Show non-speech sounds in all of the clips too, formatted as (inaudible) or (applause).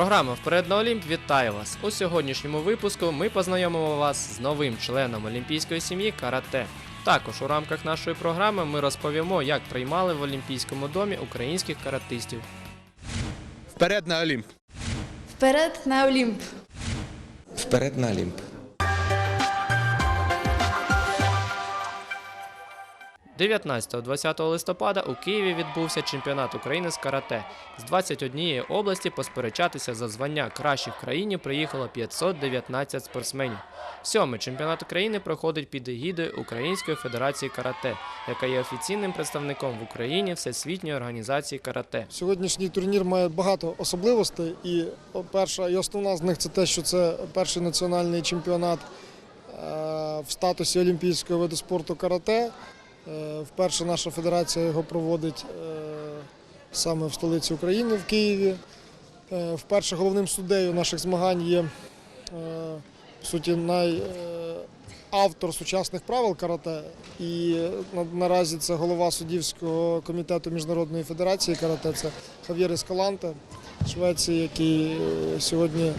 Програма Вперед на Олімп вітає вас. У сьогоднішньому випуску ми познайомимо вас з новим членом олімпійської сім'ї карате. Також у рамках нашої програми ми розповімо, як приймали в Олімпійському домі українських каратистів. Вперед на Олімп! Вперед на Олімп! Вперед на Олімп! 19-20 листопада у Києві відбувся чемпіонат України з карате. З 21 області посперечатися за звання кращих в країні приїхало 519 спортсменів. Сьомий чемпіонат України проходить під егідою Української федерації карате, яка є офіційним представником в Україні Всесвітньої організації карате. Сьогоднішній турнір має багато особливостей, і перша і основна з них це те, що це перший національний чемпіонат е, в статусі олімпійського виду спорту карате. Е, Вперше наша федерація його проводить е, саме в столиці України в Києві. Е, Вперше головним суддею наших змагань є в суті най, автор сучасних правил карате. І наразі це голова суддівського комітету Міжнародної федерації карате. Це Хав'єр Ескаланте, Швеції, який сьогодні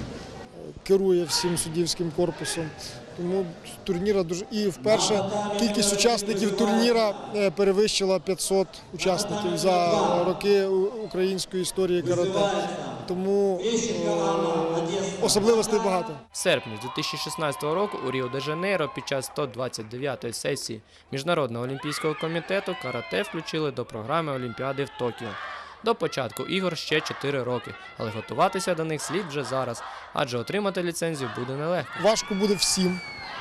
керує всім суддівським корпусом. Тому турніра дуже і вперше кількість учасників турніра е, перевищила 500 учасників за роки української історії карате. Тому е, особливостей багато. В серпні 2016 року у Ріо-де-Жанейро під час 129-ї сесії Міжнародного олімпійського комітету карате включили до програми Олімпіади в Токіо. До початку ігор ще 4 роки, але готуватися до них слід вже зараз, адже отримати ліцензію буде нелегко. Важко буде всім,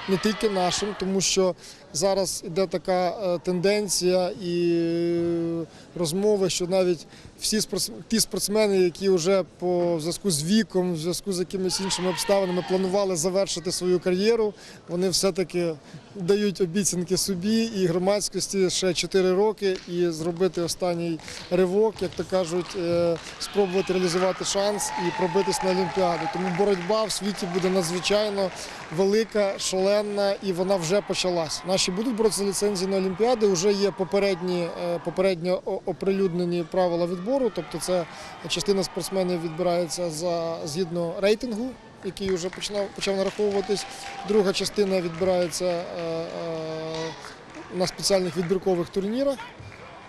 не тільки нашим, тому що зараз іде така е, тенденція і е, розмови, що навіть всі ті спортсмени, які вже по зв'язку з віком, в зв'язку з якимись іншими обставинами планували завершити свою кар'єру, вони все-таки дають обіцянки собі і громадськості ще 4 роки і зробити останній ривок, як то кажуть, е, спробувати реалізувати шанс і пробитись на Олімпіаду. Тому боротьба в світі буде надзвичайно велика, шаленна, і вона вже почалась. Наші будуть боротися за ліцензії на Олімпіади. Вже є попередні е, попередньо оприлюднені правила відбору. Тобто, це частина спортсменів відбирається за згідно рейтингу. Який вже починав почав нараховуватись. Друга частина відбирається е, е, на спеціальних відбіркових турнірах.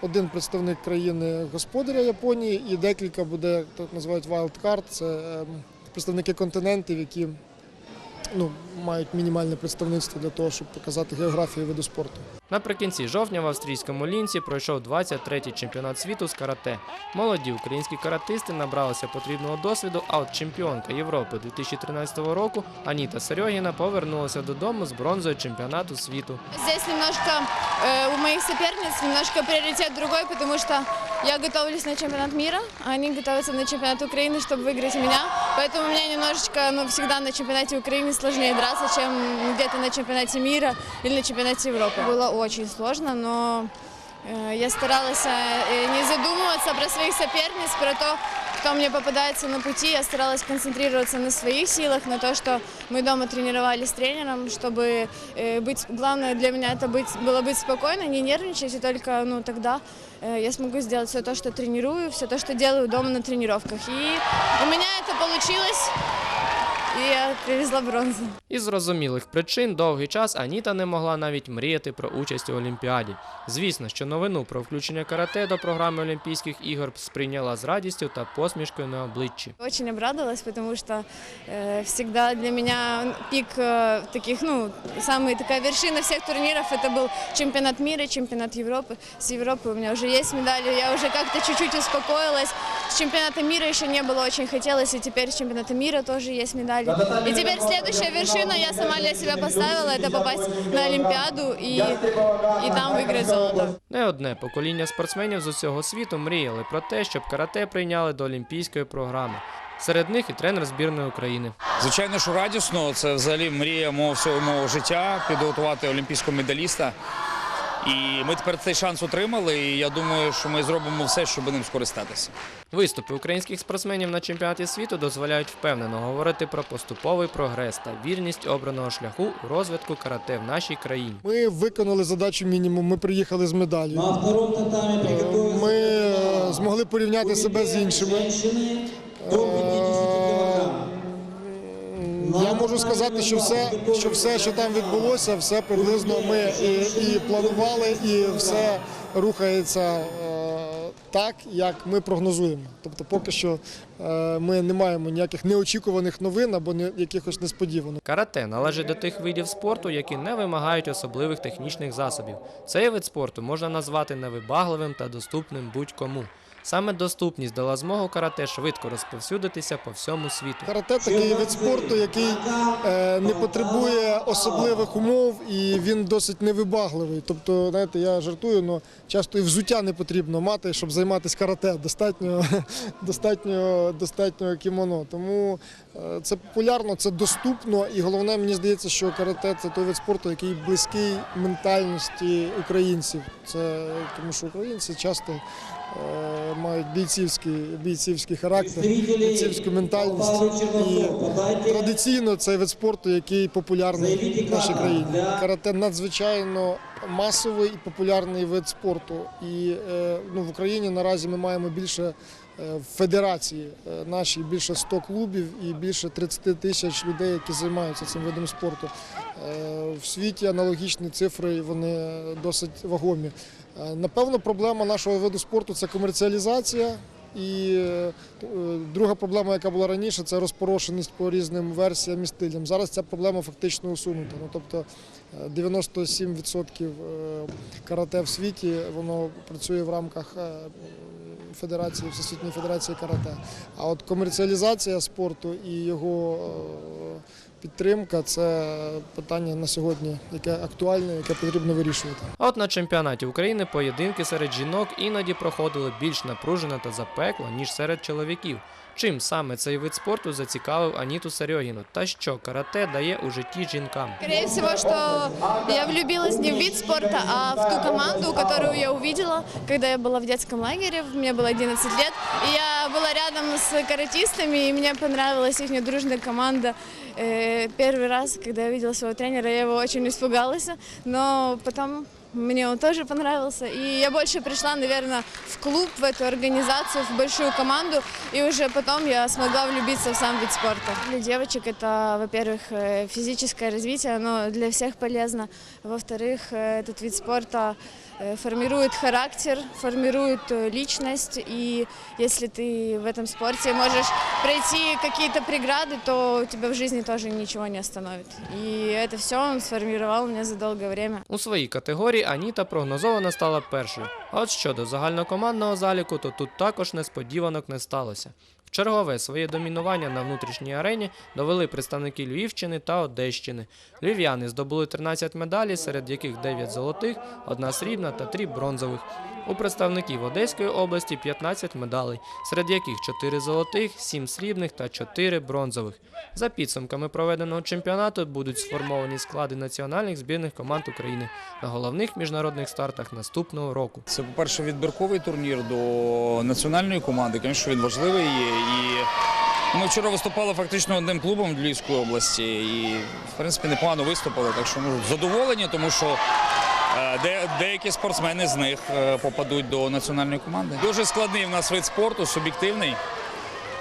Один представник країни господаря Японії і декілька буде так називають wild card, Це е, представники континентів, які ну, мають мінімальне представництво для того, щоб показати географію виду спорту. Наприкінці жовтня в австрійському лінці пройшов 23-й чемпіонат світу з карате. Молоді українські каратисти набралися потрібного досвіду, а от чемпіонка Європи 2013 року Аніта Серьогіна повернулася додому з бронзою чемпіонату світу. Здесь немножко э, у моих соперниц немножко приоритет другой, потому что я готовлюсь на чемпионат мира, а они готовятся на чемпионат Украины, чтобы выиграть меня. Поэтому у меня немножечко, ну, всегда на чемпионате Украины сложнее драться, чем где-то на чемпионате мира или на чемпионате Европы. Было очень сложно, но э, я старалась э, не задумываться про своих соперниц, про то, кто мне попадается на пути. Я старалась концентрироваться на своих силах, на то, что мы дома тренировались с тренером, чтобы э, быть, главное для меня это быть, было быть спокойно, не нервничать, и только ну, тогда э, я смогу сделать все то, что тренирую, все то, что делаю дома на тренировках. И у меня это получилось, и я привезла бронзу. Із зрозумілих причин довгий час Аніта не могла навіть мріяти про участь у Олімпіаді. Звісно, що новину про включення карате до програми Олімпійських ігор сприйняла з радістю та посмішкою на обличчі. Очень обрадовалась, потому что э, всегда для меня пик э, таких, ну, самая такая вершина всех турниров, это был чемпионат мира, чемпионат Европы. С Европы у меня уже есть медали, я уже как-то чуть-чуть успокоилась. С чемпионата мира еще не было, очень хотелось, и теперь с чемпионата мира тоже есть медали. И теперь следующая вершина я сама для себя поставила, это попасть на Олимпиаду и, и там выиграть золото. Не одне покоління спортсменів з усього світу мріяли про те, щоб карате прийняли до олімпійської програми. Серед них і тренер збірної України. Звичайно, що радісно. Це взагалі мрія мого всього мого життя підготувати олімпійського медаліста. І ми тепер цей шанс отримали. І я думаю, що ми зробимо все, щоб ним скористатися. Виступи українських спортсменів на чемпіонаті світу дозволяють впевнено говорити про поступовий прогрес та вірність обраного шляху у розвитку карате в нашій країні. Ми виконали задачу мінімум. Ми приїхали з медаллю. Приготовился Ми е, змогли порівняти себе з іншими. Я можу сказати, що все, що все, що там відбулося, все приблизно ми і, і планували, і все рухається е, так, як ми прогнозуємо. Тобто, поки що е, ми не маємо ніяких неочікуваних новин або не, якихось несподіваних. Карате належить до тих видів спорту, які не вимагають особливих технічних засобів. Цей вид спорту можна назвати невибагливим та доступним будь-кому. Саме доступність дала змогу карате швидко розповсюдитися по всьому світу. Карате такий вид спорту, який е, не потребує особливих умов і він досить невибагливий. Тобто, знаєте, я жартую, але часто і взуття не потрібно мати, щоб займатися карате. Достатньо, (laughs) достатньо, достатньо кімоно. Тому е, це популярно, це доступно, і головне, мені здається, що карате це той вид спорту, який близький ментальності українців. Це тому, що українці часто. Е, Мають бійцівський, бійцівський характер, бійцівську ментальність. І традиційно цей вид спорту, який популярний в нашій країні. Карате надзвичайно масовий і популярний вид спорту. І е, ну, в Україні наразі ми маємо більше е, федерації е, наші, більше 100 клубів і більше 30 тисяч людей, які займаються цим видом спорту. Е, В світі аналогічні цифри вони досить вагомі. Напевно, проблема нашого виду спорту це комерціалізація. І друга проблема, яка була раніше, це розпорошеність по різним версіям і стилям. Зараз ця проблема фактично усунута. Ну, тобто е, 97% е, карате в світі воно працює в рамках Федерації Всесвітньої Федерації карате. А от комерціалізація спорту і його е, підтримка це питання на сьогодні, яке актуальне, яке потрібно вирішувати. От на чемпіонаті України поєдинки серед жінок іноді проходили більш напружено та запекло, ніж серед чоловіків. Чим саме цей вид спорту зацікавив Аніту Серьогіну та що карате дає у житті жінкам? Скорее всего, что я влюбилась не в вид спорта, а в ту команду, которую я увидела, когда я была в детском лагере, мне было 11 лет, и я была рядом с каратистами, и мне понравилась их дружная команда. Э, Первый раз, когда я видела своего тренера, я его очень испугалась, но потом мне он тоже понравился. И я больше пришла, наверное, в клуб, в эту организацию, в большую команду. И уже потом я смогла влюбиться в сам вид спорта. Для девочек это, во-первых, э, физическое развитие, оно для всех полезно. Во-вторых, э, этот вид спорта э, формирует характер, формирует э, личность. И если ты в этом спорте можешь пройти какие-то преграды, то тебя в жизни тоже ничего не остановит. И это все он сформировал меня за долгое время. У своїй категорії Аніта прогнозовано стала першою. А от щодо загальнокомандного заліку, то тут також несподіванок не сталося. Чергове своє домінування на внутрішній арені довели представники Львівщини та Одещини. Львів'яни здобули 13 медалей, серед яких 9 золотих, одна срібна та 3 бронзових. У представників Одеської області 15 медалей, серед яких 4 золотих, 7 срібних та 4 бронзових. За підсумками проведеного чемпіонату будуть сформовані склади національних збірних команд України на головних міжнародних стартах наступного року. Це, по-перше, відбірковий турнір до національної команди. Звісно, він важливий. І ми вчора виступали фактично одним клубом Львівської області. І, в принципі, непогано виступили. Так що ну, задоволені, тому що е, де, деякі спортсмени з них е, попадуть до національної команди. Дуже складний в нас вид спорту, суб'єктивний.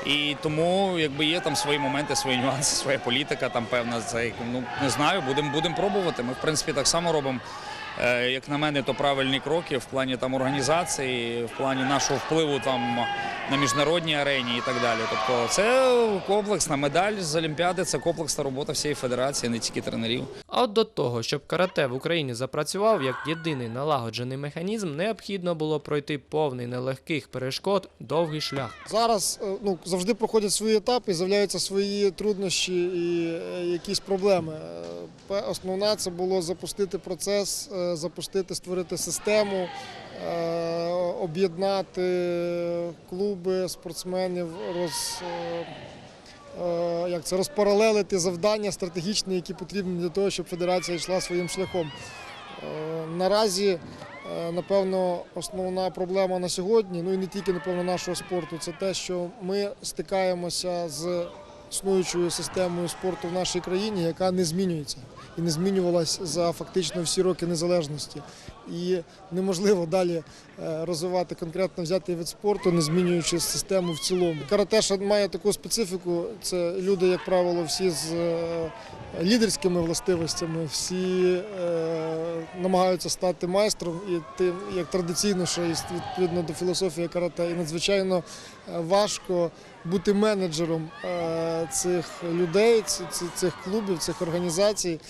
І тому якби є там свої моменти, свої нюанси, своя політика там певна. Це ну не знаю, будемо будемо пробувати. Ми в принципі так само робимо. Е, Як на мене, то правильні кроки в плані там організації, в плані нашого впливу там на міжнародній арені і так далі. Тобто, це комплексна медаль з Олімпіади, це комплексна робота всієї федерації, не тільки тренерів. А от до того, щоб карате в Україні запрацював як єдиний налагоджений механізм, необхідно було пройти повний нелегких перешкод довгий шлях. Зараз е, ну, завжди проходять свої етапи, з'являються свої труднощі і е, якісь проблеми. Основне це було запустити процес, е, запустити, створити систему, е, об'єднати клуби, спортсменів, роз, е, е, як це, розпаралелити завдання стратегічні, які потрібні для того, щоб федерація йшла своїм шляхом. Е, Наразі, е, напевно, основна проблема на сьогодні, ну і не тільки напевно нашого спорту, це те, що ми стикаємося з існуючою системою спорту в нашій країні, яка не змінюється і не змінювалася за фактично всі роки незалежності. І неможливо далі е, розвивати конкретно взятий вид спорту, не змінюючи систему в цілому. Карате ще має таку специфіку. Це люди, як правило, всі з е, лідерськими властивостями, всі е, намагаються стати майстром, і тим, як традиційно, що відповідно до філософії карате, і надзвичайно важко бути менеджером цих людей, цих клубів, цих організацій.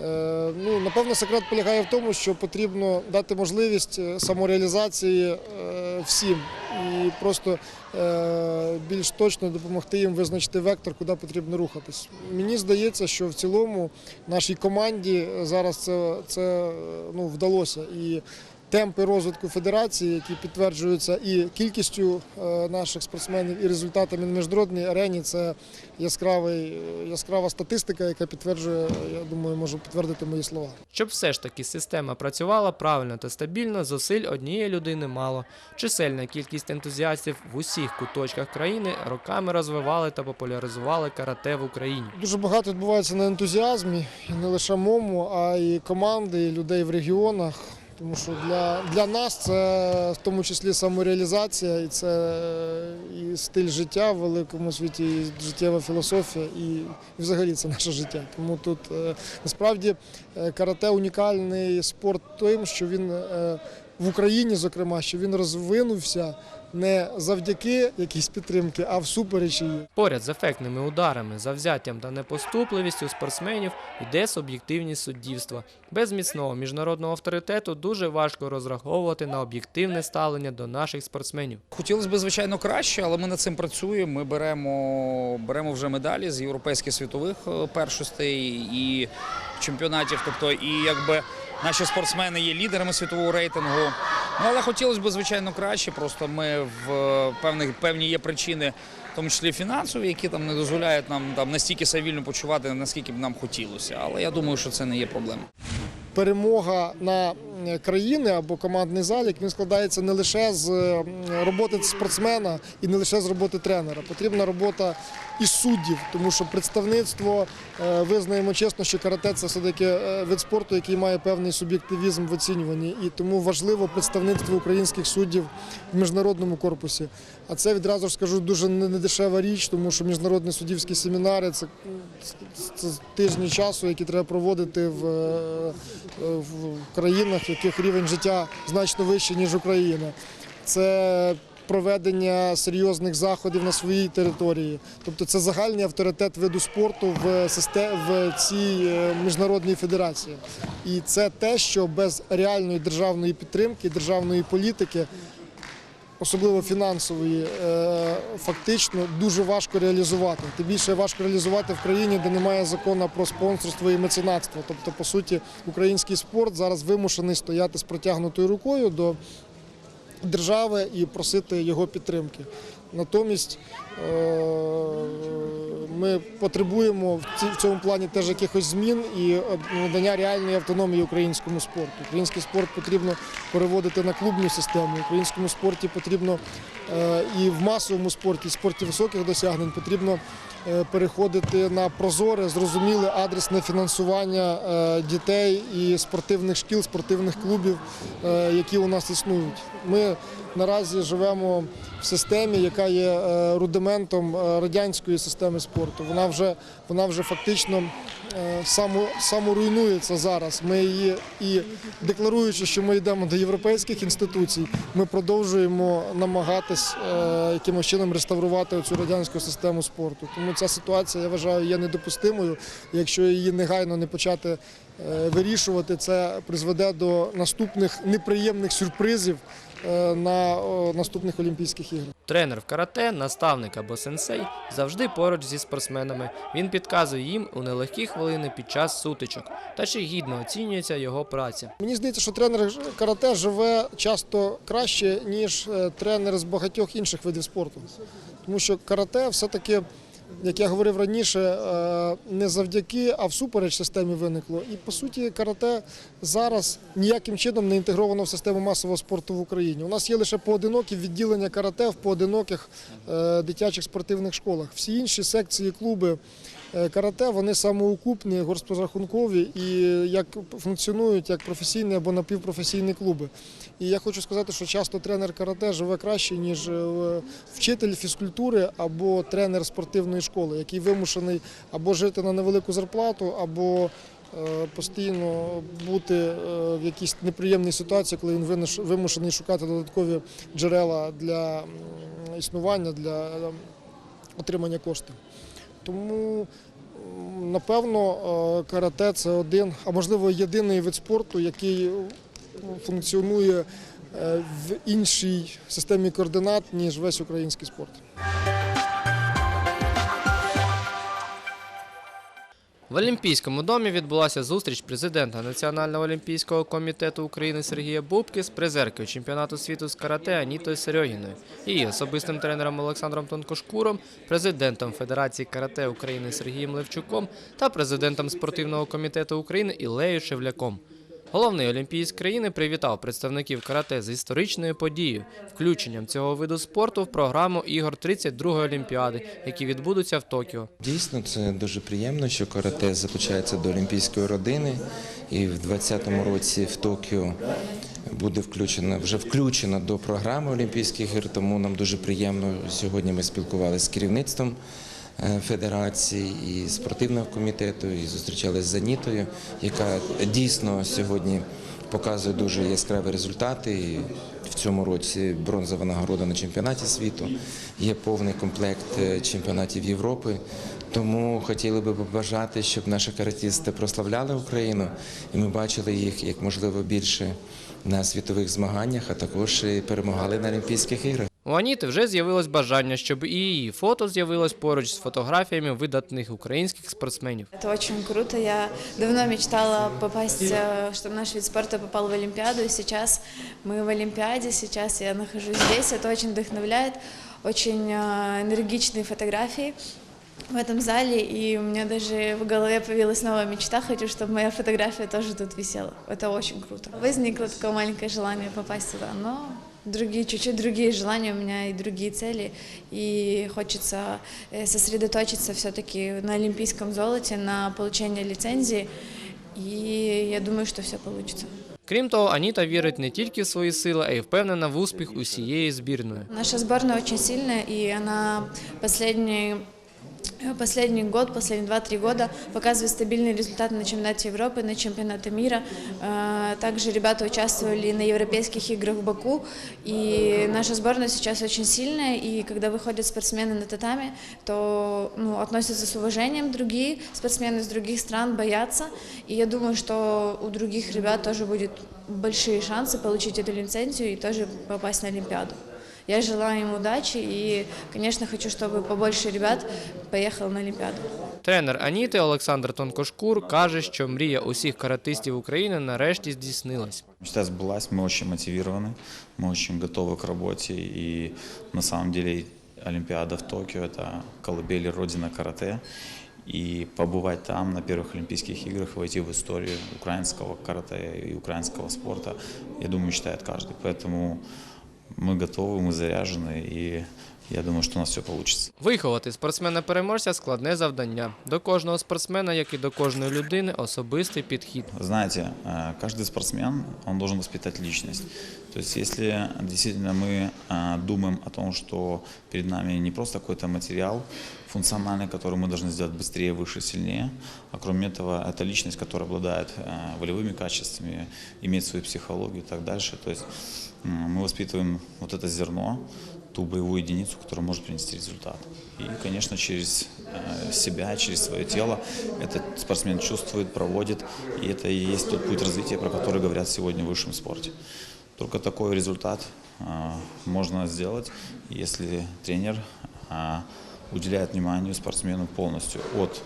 Е, Ну, напевно, секрет полягає в тому, що потрібно дати можливість е, самореалізації е, всім і просто більш точно допомогти їм визначити вектор, куди потрібно рухатись. Мені здається, що в цілому нашій команді зараз це, це ну, вдалося. І темпи розвитку федерації, які підтверджуються і кількістю е, наших спортсменів, і результатами на міжнародній арені, це яскравий, яскрава статистика, яка підтверджує, я думаю, можу підтвердити мої слова. Щоб все ж таки система працювала правильно та стабільно, зусиль однієї людини мало. Чисельна кількість ентузіастів в усіх куточках країни роками розвивали та популяризували карате в Україні. Дуже багато відбувається на ентузіазмі, і не лише моєму, а й команди, і людей в регіонах. Тому що для, для нас це в тому числі самореалізація, і це і стиль життя в великому світі, і життєва філософія, і, і взагалі це наше життя. Тому тут е, насправді е, карате унікальний спорт тим, що він е, в Україні, зокрема, що він розвинувся не завдяки якійсь підтримки, а всупереч її. Поряд з ефектними ударами, завзяттям та непоступливістю спортсменів йде суб'єктивність суддівства. Без міцного міжнародного авторитету дуже важко розраховувати на об'єктивне ставлення до наших спортсменів. Хотілося б, звичайно, краще, але ми над цим працюємо. Ми беремо, беремо вже медалі з європейських світових е, першостей і чемпіонатів. Тобто, і якби наші спортсмени є лідерами світового рейтингу. Ну, але хотілося б, звичайно, краще. Просто ми в е, певних певні є причини, в тому числі фінансові, які там не дозволяють нам там настільки вільно почувати, наскільки б нам хотілося. Але я думаю, що це не є проблема. перемога на країни або командний залік він складається не лише з е, роботи спортсмена і не лише з роботи тренера. Потрібна робота і суддів, тому що представництво е, визнаємо чесно, що карате це все таки вид спорту, який має певний суб'єктивізм в оцінюванні, і тому важливо представництво українських суддів в міжнародному корпусі. А це відразу ж скажу дуже недешева річ, тому що міжнародні суддівські семінари це, тижні часу, які треба проводити в, е, країнах, яких рівень життя значно вищий, ніж Україна. Це проведення серйозних заходів на своїй території. Тобто це загальний авторитет виду спорту в, в цій е, міжнародній федерації. І це те, що без реальної державної підтримки, державної політики особливо фінансової, е, фактично дуже важко реалізувати. Тим більше важко реалізувати в країні, де немає закону про спонсорство і меценатство. Тобто, по суті, український спорт зараз вимушений стояти з протягнутою рукою до держави і просити його підтримки. Натомість е, ми потребуємо в цьому плані теж якихось змін і е, надання реальної автономії українському спорту. Український спорт потрібно переводити на клубну систему. Українському спорті потрібно е, і в масовому спорті, і спорті високих досягнень потрібно переходити на прозоре, зрозуміле адресне фінансування дітей і спортивних шкіл, спортивних клубів, які у нас існують. Ми наразі живемо в системі, яка є е, рудиментом е, радянської системи спорту. Вона вже, вона вже фактично е, само, саморуйнується зараз. Ми її і декларуючи, що ми йдемо до європейських інституцій, ми продовжуємо намагатись якимось чином реставрувати цю радянську систему спорту. Тому ця ситуація, я вважаю, є недопустимою. Якщо її негайно не почати вирішувати, це призведе до наступних неприємних сюрпризів на наступних Олімпійських іграх. Тренер в карате, наставник або сенсей завжди поруч зі спортсменами. Він підказує їм у нелегкі хвилини під час сутичок та ще гідно оцінюється його праця. Мені здається, що тренер карате живе часто краще, ніж е, тренер з багатьох інших видів спорту. Тому що карате все-таки, як я говорив раніше, е, не завдяки, а всупереч системі виникло. І по суті, карате зараз ніяким чином не інтегровано в систему масового спорту в Україні. У нас є лише поодинокі відділення карате в поодиноких е, дитячих спортивних школах. Всі інші секції, клуби. Е, карате вони самоукупні, горспозрахункові і як функціонують як професійні або напівпрофесійні клуби. І я хочу сказати, що часто тренер карате живе краще, ніж е, вчитель фізкультури або тренер спортивної школи, який вимушений або жити на невелику зарплату, або е, постійно бути е, в якійсь неприємній ситуації, коли він вимушений шукати додаткові джерела для існування, для е, отримання коштів. Тому, напевно, е, карате це один, а можливо, єдиний вид спорту, який е, функціонує е, в іншій системі координат, ніж весь український спорт. В Олімпійському домі відбулася зустріч президента Національного олімпійського комітету України Сергія Бубки з призеркою чемпіонату світу з карате Анітою Серьогіною, її особистим тренером Олександром Тонкошкуром, президентом Федерації карате України Сергієм Левчуком та президентом спортивного комітету України Ілею Шевляком. Головний олімпієць країни привітав представників карате з історичною подією, включенням цього виду спорту в програму ігор 32-ї Олімпіади, які відбудуться в Токіо. Дійсно, це дуже приємно, що карате залучається до олімпійської родини, і в 2020 році в Токіо буде включено вже включено до програми Олімпійських ігор. Тому нам дуже приємно. Сьогодні ми спілкувалися з керівництвом е, федерації і спортивного комітету, і зустрічалися з Анітою, яка дійсно сьогодні показує дуже яскраві результати. В цьому році бронзова нагорода на чемпіонаті світу. Є повний комплект е, чемпіонатів Європи. Тому хотіли би побажати, щоб наші каратісти прославляли Україну, і ми бачили їх як можливо більше на світових змаганнях, а також і перемагали на Олімпійських іграх. У Аніти вже з'явилось бажання, щоб і її фото з'явилось поруч з фотографіями видатних українських спортсменів. Это очень круто. Я давно мечтала попасть, э, чтобы наш вид спорта попал в Олимпиаду. И сейчас мы в Олимпиаде, сейчас я нахожусь здесь. Это очень вдохновляет, очень э, энергичные фотографии в этом зале. И у меня даже в голове появилась новая мечта. Хочу, чтобы моя фотография тоже тут висела. Это очень круто. Возникло такое маленькое желание попасть туда, но другие, чуть-чуть другие желания у меня и другие цели. И хочется э, сосредоточиться все-таки на олимпийском золоте, на получении лицензии. И я думаю, что все получится. Крім того, Аніта вірить не тільки в свої сили, а й впевнена в успіх усієї збірної. Наша сборная очень сильная, и она последний Последний год, последние 2-3 года показывает стабильные результаты на чемпионате Европы, на чемпионате мира. Э, Также ребята участвовали на Европейских играх в Баку. И наша сборная сейчас очень сильная. И когда выходят спортсмены на татами, то ну, относятся с уважением другие спортсмены из других стран, боятся. И я думаю, что у других ребят тоже будет большие шансы получить эту лицензию и тоже попасть на Олимпиаду. Я желаю им удачи и, конечно, хочу, чтобы побольше ребят поехало на Олимпиаду. Тренер Аніти Олександр Тонкошкур каже, що мрія усіх каратистів України нарешті здійснилась. Мечта сбылась, мы очень мотивированы, мы очень готовы к работе. И на самом деле Олимпиада в Токио – это колыбель родина карате. И побывать там на первых Олимпийских играх, войти в историю украинского карате и украинского спорта, я думаю, мечтает каждый. Поэтому мы готовы, мы заряжены, и я думаю, что у нас все получится. Виховати спортсмена-переможця складне завдання. До кожного спортсмена, як і до кожної людини, особистий підхід. Знаете, э, каждый спортсмен, он должен воспитать личность. То есть если действительно мы э, думаем о том, что перед нами не просто какой-то материал функциональный, который мы должны сделать быстрее, выше, сильнее, а кроме этого это личность, которая обладает э, волевыми качествами, имеет свою психологию и так дальше. То есть м, мы воспитываем вот это зерно, ту боевую единицу, которая может принести результат. И, конечно, через э, себя, через свое тело этот спортсмен чувствует, проводит, и это и есть тот путь развития, про который говорят сегодня в высшем спорте. Только такой результат э, можно сделать, если тренер э, уделяет вниманию спортсмену полностью от,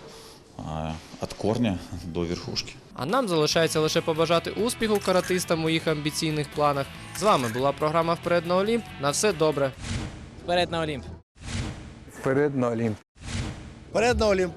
от корня до верхушки. А нам залишається лише побажати успіху каратистам у їх амбіційних планах. З вами була програма Вперед на Олімп. На все добре. Вперед на Олімп! Вперед на Олімп. Вперед на Олімп!